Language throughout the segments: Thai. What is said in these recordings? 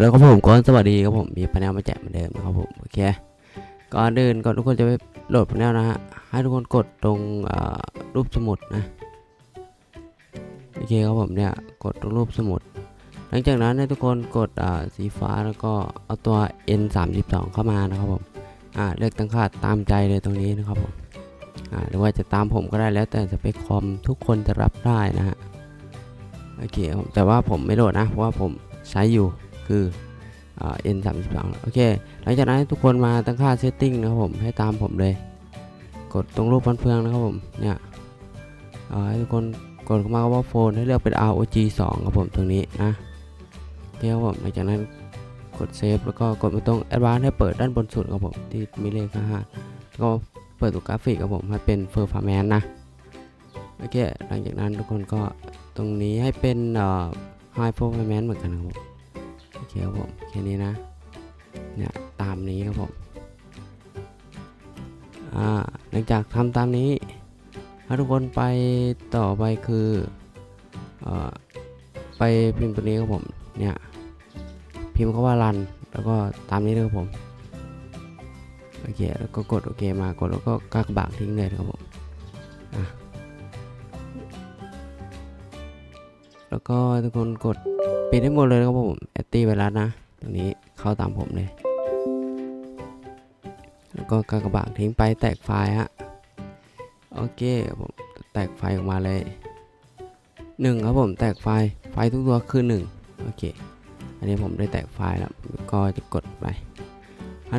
แล้วก็ผมก็สวัสดีครับผมมีพาแนลมาแจกเหมือนเดิมนะครับผมโอเคก่อนอื่นก่อนทุกคนจะไปโหลดพาแนลนะฮะให้ทุกคนกดตรงรูปสมุดนะโอเคครับผมเนี่ยกดตรงรูปสมุด หลังจากนั้นให้ทุกคนกดสีฟ้าแล้วก็เอาตัว N 3 2เข้ามานะครับผมอ่าเลือกตั้งค่าตามใจเลยตรงนี้นะครับผมอ่าหรือว่าจะตามผมก็ได้แล้วแต่สเปคคอมทุกคนจะรับได้นะฮะโอเคผมแต่ว่าผมไม่โหลดนะเพราะว่าผมใช้อยู่ คืออ่า N 3 2โอเค หลังจากนั้นทุกคนมาตั้งค่า setting นะครับผมให้ตามผมเลย กดตรงรูปฟันเฟืองนะครับผมเนี่ยให้ทุกคนกดเข้ามาว่าโฟนให้เลือกเป็น ROG 2ครับผมตรงนี้นะโอเคครับผมหลังจากนั้นกดเซฟแล้วก็กดมาตรง Advanced ให้เปิดด้านบนสุดครับผมที่มีเลขข้างห้าแล้วก็เปิดตัวกราฟิกครับผมให้เป็น Performance นะโอเคหลังจากนั้นทุกคนก็ตรงนี้ให้เป็นเอ่อ High Performance เหมือนกันครับผม อเคครับผมแค่นี้นะเนี่ยตามนี้ครับผมอ่าหลังจากทำตามนี้ให้ทุกคนไปต่อไปคือเอ่อไปพิมพ์ตัวนี้ครับผมเนี่ยพิมพ์คาว่ารันแล้วก็ตามนี้เลยครับผมโอเคแล้วก็กดโอเคมากดแล้วก็กากบากทิ้งเลยครับผม แล้วก็ทุกคนกดปิดให้หมดเลยนะครับผมแอตตี้ไวรัสนะตรงนี้เข้าตามผมเลย แล้วก็กากบาททิ้งไปแตกไฟล์ฮะโอเคผมแตกไฟออกมาเลยหนึ่งครับผมแตกไฟล์ไฟล์ทุกตัวคือหนึ่งโอเคอันนี้ผมได้แตกไฟล์แล้วก็จะกดไป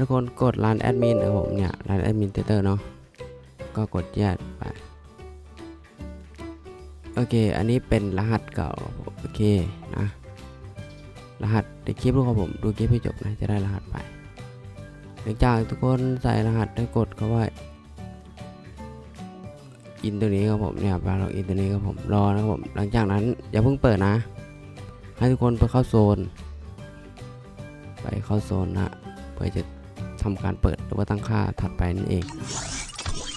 ทุกคนกดรันแอดมินนะผมเนี่ยรันแอดมินเตอร์เนาะก็กดแยก เค อันนี้เป็นรหัสเก่า โอเคนะ รหัสในคลิปดูครับผม ดูคลิปให้จบนะ จะได้รหัสไป หลังจากทุกคนใส่รหัสได้กดเข้าไว้อินตัวนี้ครับผมเนี่ยเราอินตัวนี้ครับผมรอนะครับผม หลังจากนั้นอย่าเพิ่งเปิดนะ ให้ทุกคนไปเข้าโซน ไปเข้าโซนนะเพื่อจะทำการเปิดหรือว่าตั้งค่าถัดไปนั่นเอง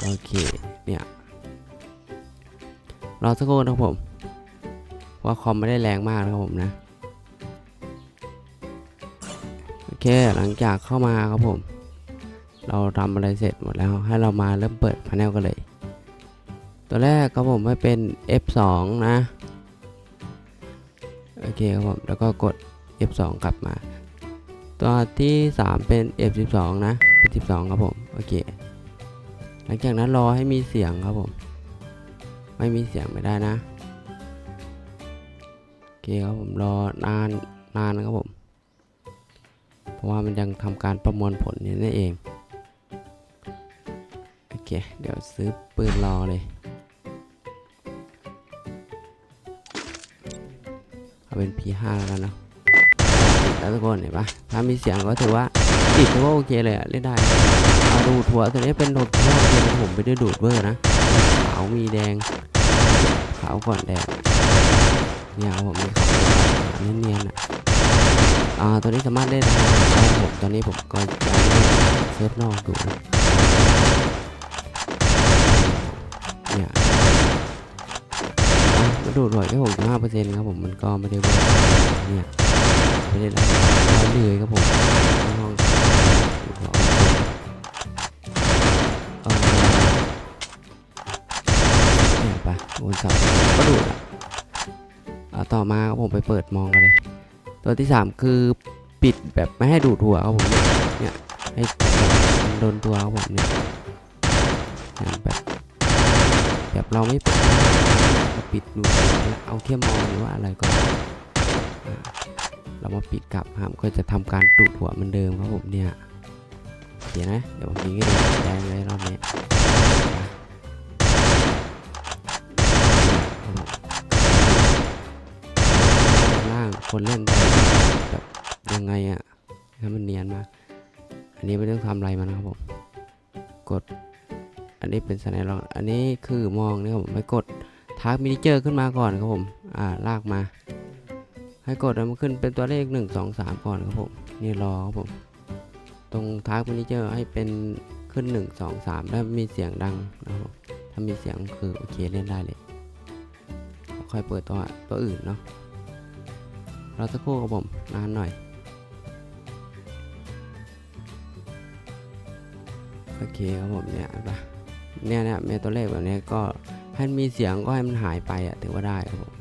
โอเค เนี่ย รอสักครู่นะครับผม ว่าคอมไม่ได้แรงมากนะครับผมนะ โอเคหลังจากเข้ามาครับผม เราทำอะไรเสร็จหมดแล้ว ให้เรามาเริ่มเปิดพาเนลกันเลย ตัวแรกครับผมให้เป็น F2 นะ โอเคครับผม แล้วก็กด F2 กลับมา ตัวที่ 3 เป็น F12 นะ เป็น 12 ครับผม โอเค หลังจากนั้นรอให้มีเสียงครับผม ไม่มีเสียงไม่ได้นะโอเคครับผมรอนานนานนะครับผม เพราะว่ามันยังทำการประมวลผลนี่นั่นเองโอเค เดี๋ยวซื้อปืนรอเลยเอาเป็น P5 แล้วกันเนาะแล้วทุกคนเห็นปะถ้ามีเสียงก็ถือว่าติดถือว่าโอเคเลยอะเล่นได้เอาดูดหัวตัวนี้เป็นโดดหัวเนผมไม่ได้ดูดเบอร์นะขาวมีแดง ขาก่อนแดงเนี่ยผมนี่ขาวเนียนๆอะอ่าตัวนี้สามารถเล่นนะครับผมตอนนี้ผมก็เล่นเซิร์ฟนอกอยู่นะเนี่ยมาดูดหน่อยแค่หกสิบห้าเปอร์เซ็นต์ครับผมมันก็ไม่ได้เวิร์เนี่ยไม่ได้แล้วเลยครับผมห้องเออเนี่ยไปวนสาก็ดูดอะอ่า ต่อมาครับผมไปเปิดมองกันเลย ตัวที่ 3 คือปิดแบบไม่ให้ดูดหัวครับผมเนี่ยให้มันโดนตัวครับผมเนี่ยแบบแบบเราไม่ปิดปิดดูเอาแค่มองหรือว่าอะไรก็เรามาปิดกลับครับก็จะทำการดูดหัวเหมือนเดิมครับผมเนี่ยเดี๋ยวนะเดี๋ยวผมยิงให้ดูแดงเลยรอบนี้ คนเล่นแบบยังไงอะให้มันเนียนมา อันนี้ไม่ต้องทำอะไรมันนะครับผม กด อันนี้เป็นสไนลองอันนี้คือมองนะครับผมไปกดทาร์กมินิเจอร์ขึ้นมาก่อนครับผม อ่า ลากมา ให้กดมันขึ้นเป็นตัวเลข 1 2 3 ก่อนครับผม นี่รอครับผม ตรงทาร์กมินิเจอร์ให้เป็นขึ้น 1 2 3 แล้วมีเสียงดังนะครับผม ถ้ามีเสียงคือโอเคเล่นได้เลย ค่อยเปิดตัวตัวอื่นเนาะ เราสักครู่กับผมนานหน่อยโอเคครับผมเนี่ยปะเนี่ยนะเมตัวเลขแบบนี้ก็ให้ามีเสียงก็ให้มันหายไปอะถือว่าได้ครับผม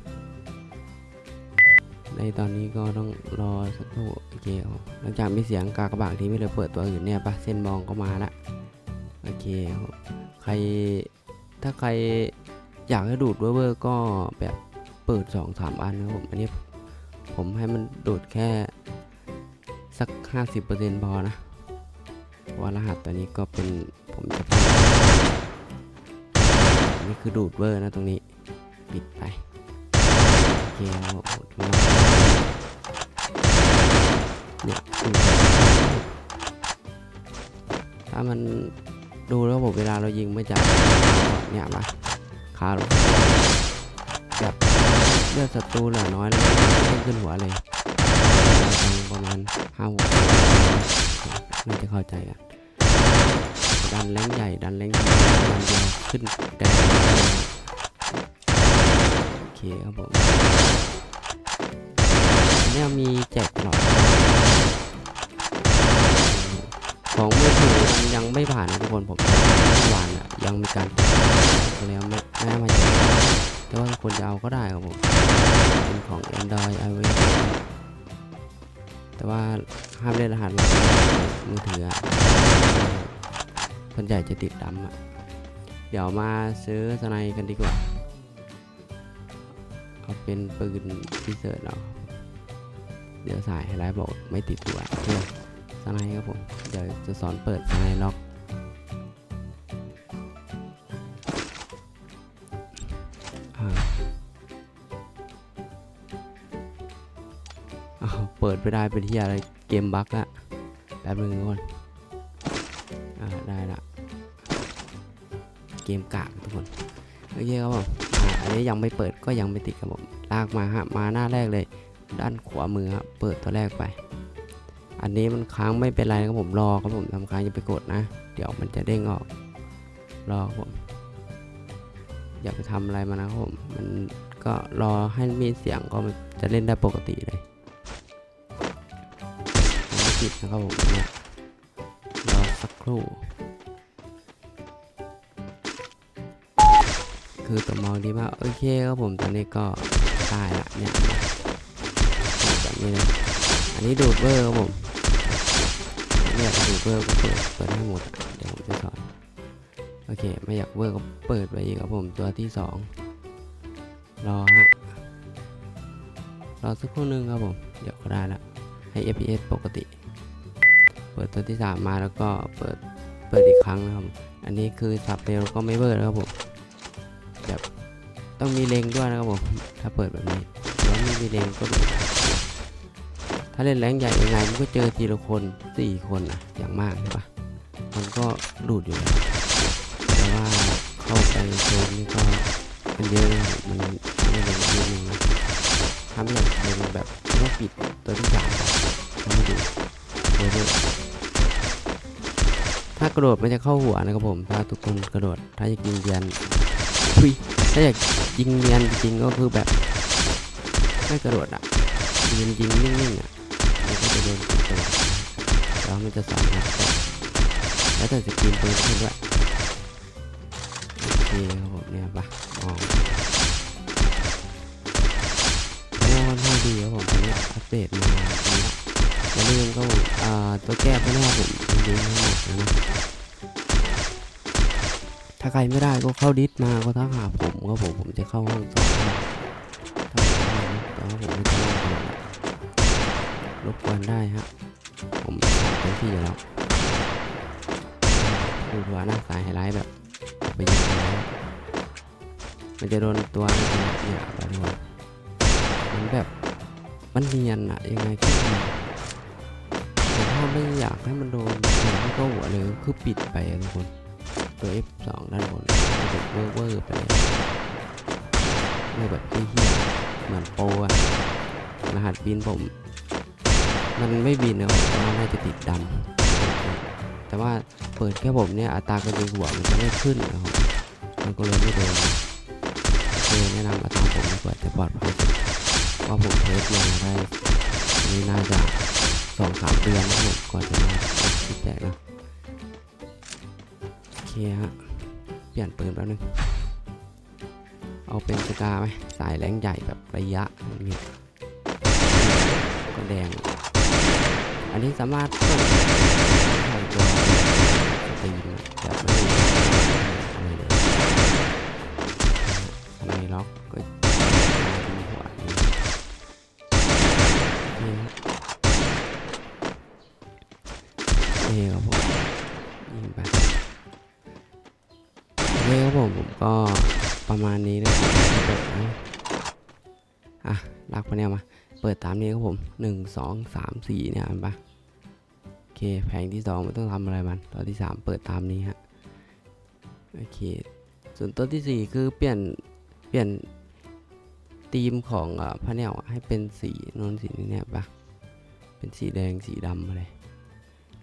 ในตอนนี้ก็ต้องรอสักครู่โอเคครับหลังจากมีเสียงกากระบาดที่ไม่เลยเปิดตัวอื่นเนี่ยปะเส้นมองก็มาละโอเคครับใครถ้าใครอยากให้ดูดเวอร์ก็แบบเปิด 2-3 อันนะครับผมอันนี้ ผมให้มันดูดแค่สัก 50%พอนะเพราะว่ารหัสตัวนี้ก็เป็นผมจะปิดนี่คือดูดเวอร์นะตรงนี้ ปิดไป โอเคครับผมเนี่ยถ้ามันดูแล้วผมเวลาเรายิงไม่จับเนี่ยมาขาลงแบบ เลือดศัตรูเหลือน้อยแล้วมันขึ้นหัวเลยเรางประมาณห้าหกน่าจะเข้าใจกันดันแรงใหญ่ดันแรงใหญ่ดันเดียวขึ้นแดงโอเคครับผมอันเนี่ยมีแจกตลอดของมือถือยังไม่ผ่านนะทุกคนผมเมื่อวานอะยังมีการแล้วไม่ไม่มาแจก แต่ว่าคนจะเอาก็ได้ครับผมเป็นของ Android iOS แต่ว่าห้ามเล่นรหัสมือถืออะส่วนใหญ่จะติดดำอะ เดี๋ยวมาซื้อสไนกันดีกว่า เอาเป็นปืนพิเศษเนาะเดี๋ยวสายไฮไลท์บอกไม่ติดตัวโอเคสไนด์ครับผม เดี๋ยวจะสอนเปิดสไนด์ล็อก เปิดไปได้เป็นที่อะไรเกมบั๊กอะแป๊บนึงทุกคนอ่าได้ละเกมกากทุกคนโอเคครับผมอันนี้ยังไม่เปิดก็ยังไม่ติดครับผมลากมาฮะมาหน้าแรกเลย ด้านขวามือครับเปิดตัวแรกไป อันนี้มันค้างไม่เป็นไรครับผมรอครับผมทำค้างอย่าไปกดนะ เดี๋ยวมันจะเด้งออก รอครับผม อย่าไปทำอะไรมานะครับผมมันก็รอให้มีเสียงก็จะเล่นได้ปกติเลยิดนะครับผมเนี่ยรอสักครู่ คือตัวมองดีมาก โอเคครับผมตอนนี้ก็ได้ละเนี่ยแบบนี้เลยอันนี้ดูดเบอร์ครับผมไม่อยากดูดเบอร์ก็เปิดเปิดให้หมดเดี๋ยวผมจะสอนโอเคไม่อยากเบอร์ก็เปิดไปอีกครับผมตัวที่สองรอฮะรอสักครู่หนึงครับผม เดี๋ยวก็ได้ละให้ FPS ปกติ เปิดตัวที่ 3 มาแล้วก็เปิดเปิดอีกครั้งนะครับ อันนี้คือสับเร็วก็ไม่เบิร์นะครับผมแบบต้องมีเลงด้วยนะครับผมถ้าเปิดแบบนี้แล้วไม่มีเลงก็ดูถ้าเล่นแรงใหญ่ยังไงมันก็เจอทีละคนสี่คนนะอย่างมากใช่ปะมันก็ดูดอยู่แล้วแต่ว่าเข้าไปโซนนี่ก็มันเยอะนะครับมันไม่เลงเยอะนึงนะถ้าไม่อยากเลงแบบต้องปิดตัวที่สามก่อนไม่ดูเยอะ ถ้ากระโดดมันจะเข้าหัวนะครับผมถ้าทุกคนกระโดด ถ้าอยากยิงเรียนทุยถ้าอยากยิงเรียนจริงก็คือแบบไม่กระโดดอะยืนยิงนิ่งๆอะมันก็จะโดนติดตัวแล้วมันจะสอนนแล้วแต่สกินปืนขึ้นด้วยโอเคครับผมเนี่ยปะมองเนี่ยค่อนข้างดีครับผมตอนนี้อัปเดตมาดีละ อย่าลืมครับผมอ่าตัวแก้พวกเนี้ผมยิงให้หมดนะถ้าใครไม่ได้ก็เข้าดิสมาก็ทักหาผมก็ผมผมจะเข้าห้องสอนให้ถ้าผมไม่ได้นะแต่ว่าผมไม่ได้องสอนอะรบกวนได้ฮะผมเต็มที่อยู่แล้วดูหัวหน้าสายไฮไลท์แบบไปยิงไฮไลท์มันจะโดนตัวนี่นะเนี่ยไปดูมันแบบมันเนียนอะยังไงก็เนียนแต่ถ้าไม่อยากให้มันโดนหัวก็หัวเลยคือปิดไปอะทุกคนตัว F2 ด้านบนจะเป็นเวอร์เวอร์ไปเลยเวอร์แบบเฮี้ยเหมือนโปอะรหัสบินผม มันไม่บินนะแต่ว่าน่าจะติดดำแต่ว่าเปิดแค่ผมเนี่ยอัตราการยิงหัวมันจะไม่ขึ้นนะครับมันก็เลยไม่โดนโอเคแนะนำมาทำผมดีกว่าจะปลอดภัยสุดเพราะผมเทสมาได้อันนี่น่าจะ สองสามเดือนนะครับก่อนจะมาคิดแจกนะโอเคฮะเปลี่ยนปืนแป๊บนึงเอาเป็นสกาไหมสายแรงใหญ่แบบระยะอย่างนี้ก็แดง อันนี้สามารถถ่ายตัวสตรีมอะแบบไม่ได้อะไรเลยไมล็อกก็ นี่ครับผมยิงไปนี่ครับผมผมก็ประมาณนี้นะครับเปิดนะอะลากไปเนี่ยมา เปิดตามนี้ครับผมหนึ่งสองสามสี่เนี่ยเห็นปะโอเคแผงที่สองไม่ต้องทำอะไรมันตัวที่สามเปิดตามนี้ฮะโอเคส่วนตัวที่สี่คือเปลี่ยนเปลี่ยนธีมของเอ่อพเนลอะให้เป็นสีนนสีนี้เนี่ยปะเป็นสีแดงสีดำอะไร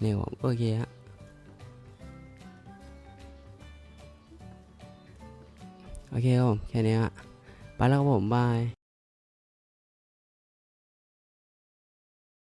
นี่ยผมโอเคฮะโอเคครับผมแค่นี้ฮะไปแล้วครับผมบาย